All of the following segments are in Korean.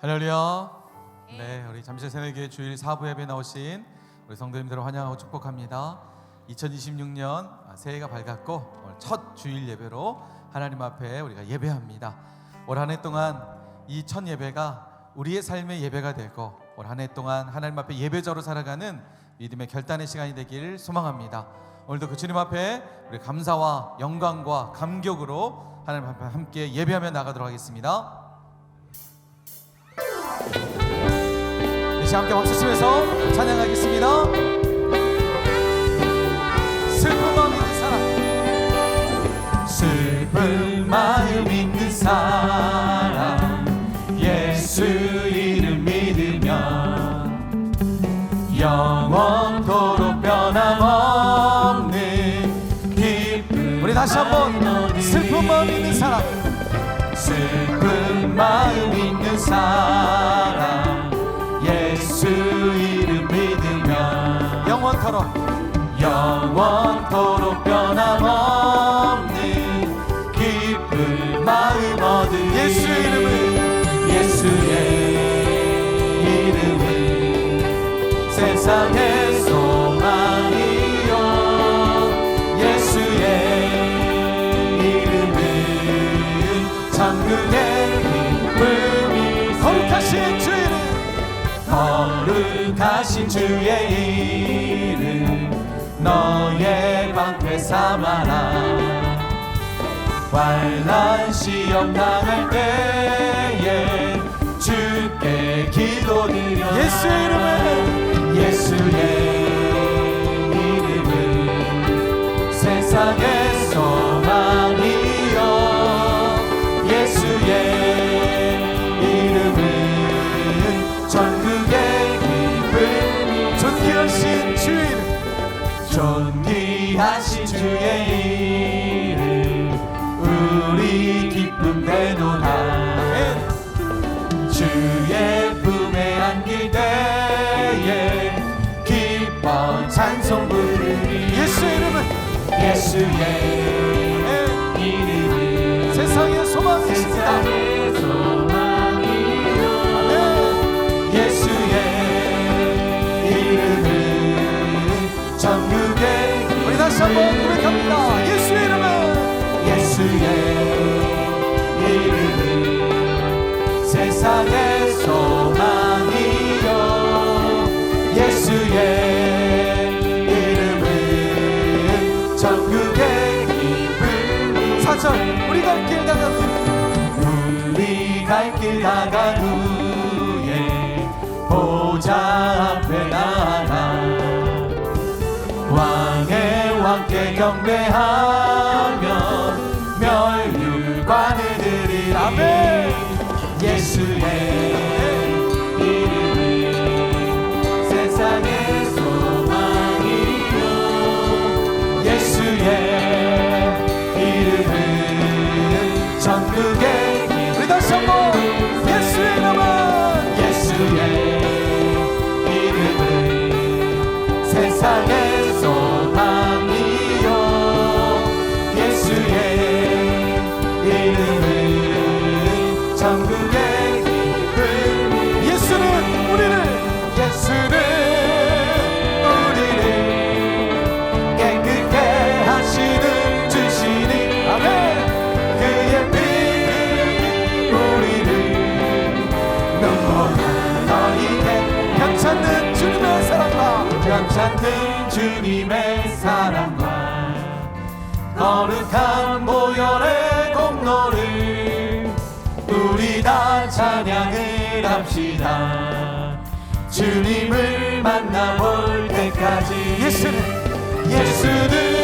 할렐루야. 네, 우리 잠실 새내교회 주일 사부 예배 나오신 우리 성도님들을 환영하고 축복합니다. 2026년 새해가 밝았고 오늘 첫 주일 예배로 하나님 앞에 우리가 예배합니다. 올 한 해 동안 이 첫 예배가 우리의 삶의 예배가 되고 올 한 해 동안 하나님 앞에 예배자로 살아가는 믿음의 결단의 시간이 되기를 소망합니다. 오늘도 그 주님 앞에 우리 감사와 영광과 감격으로 하나님 앞에 함께 예배하며 나가도록 하겠습니다. 다시 함께 박수 치면서 찬양하겠습니다. 사람. 예수 이름 믿으면 영원토록 영원토록 거룩하신 주의 이름 너의 방패 삼아라. 환난 시험 당할 때에 주께 기도드려 예수 이름은 예수의 이름은 세상의 소 예수의 이름은 전국의 우리 다시 한번 고백합니다. 예수의 이름은 예수의 이름은 세상의 나간 후에 보좌 앞에 나가 왕의 왕께 경배하며 멸류관을 드리라 예수의 이름은 세상의 소망이요. 예수의 이름은 전국의 주님의 사랑과 거룩한 보혈의 공로를 우리 다 찬양을 합시다. 주님을 만나볼 때까지 예수는 예수는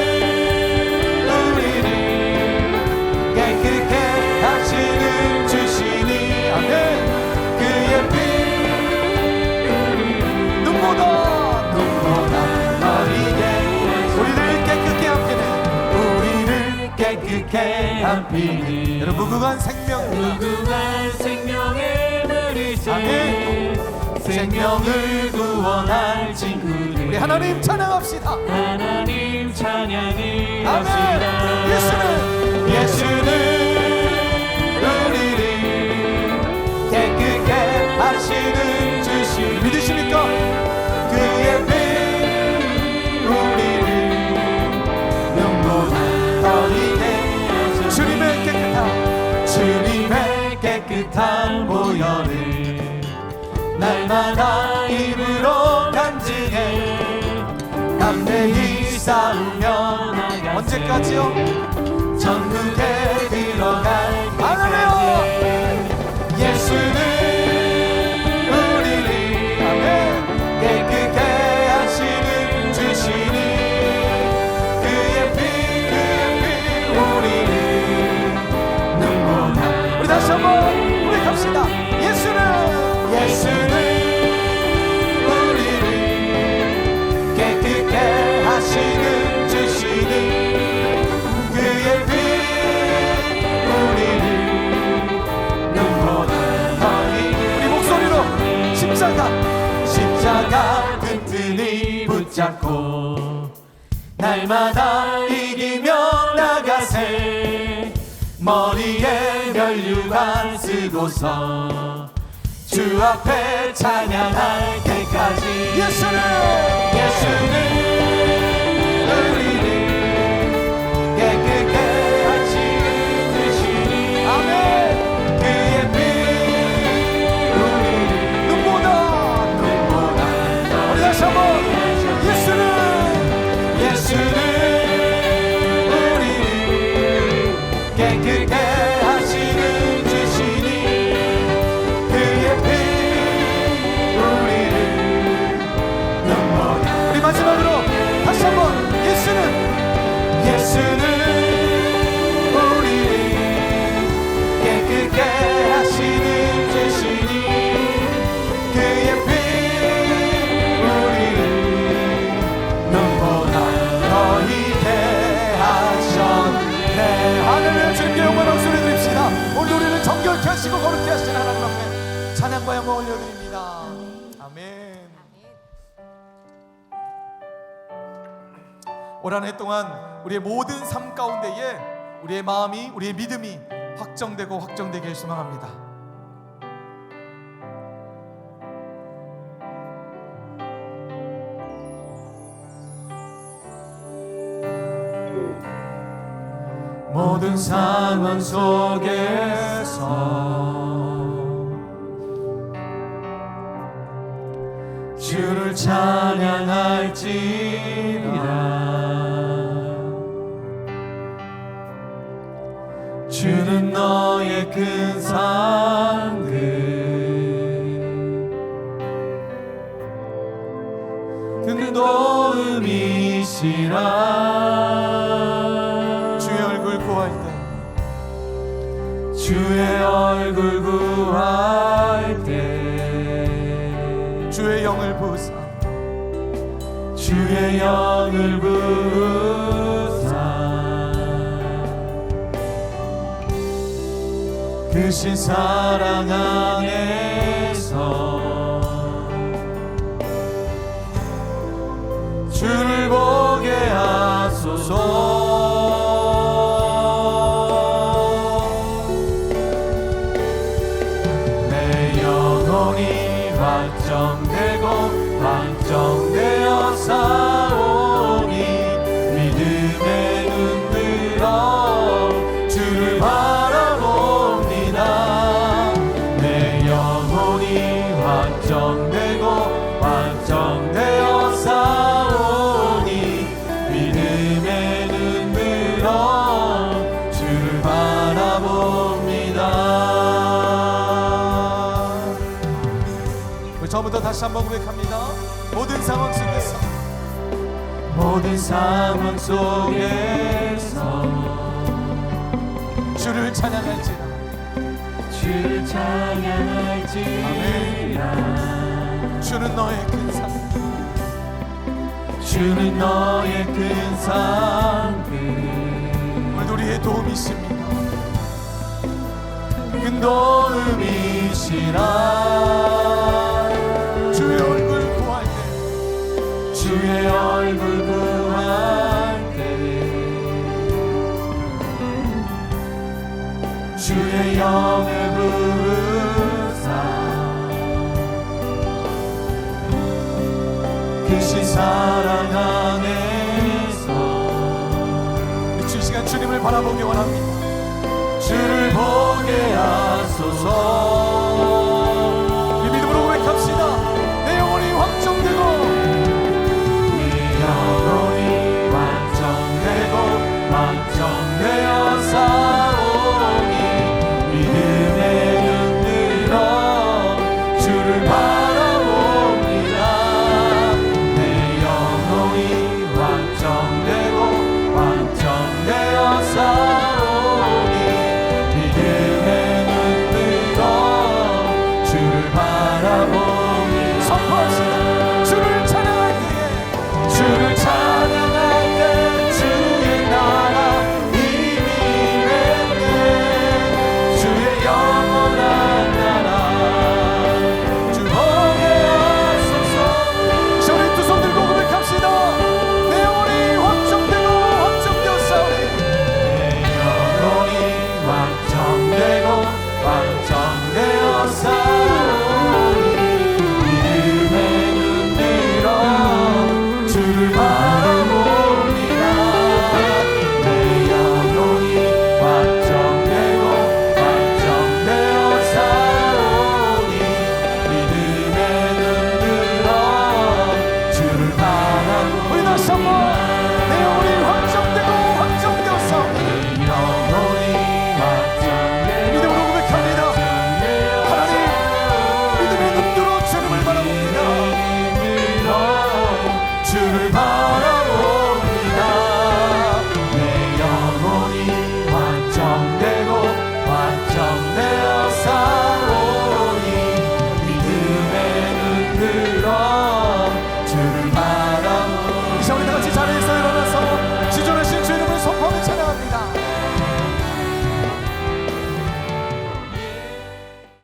함피는 여러분 무궁한 생명 무궁한 생명의 물이지 아멘. 생명을 구원할 친구들. 우리 하나님 찬양합시다. 하나님 찬양을 아멘. 합시다 예수는. 예수는 우리를 담대히 싸우며 나가세 언제까지요? 천국에 들어갈 할렐 날마다 이기며 나가세. 머리에 면류관 쓰고서 주 앞에 찬양할 때까지. 예수는 우리를 올려드립니다. 아멘. 올한 해 동안 우리의 모든 삶 가운데에 우리의 마음이 우리의 믿음이 확정되고 확정되길 소망합니다. 모든 상황 속에서 찬양할지라. 주는 너의 큰 상급. 큰 도움이시라. 주의 얼굴 구할 때 주의 얼굴 구할 때 주의 영을 부으사 주의 영을 부으사. 그신 사랑 안에서 주를 보게 하소서. 내 영혼이 확정되고 바라봅니다 우리 처음부터 다시 한번 고백합니다. 모든 상황 속에서 모든 상황 속에서 주를 찬양할지라 주를 찬양할지라 주는 너의 큰 상. 주는 너의 큰 상급 오늘 우리의 도움이십니다. 큰 도움이시라 주의 얼굴 구할 때 주의 얼굴 구할 때 주의 영을 부으사 그신 사랑 안에서 주 시간 주님을 바라보기 원합니다. 주를 보게 하소서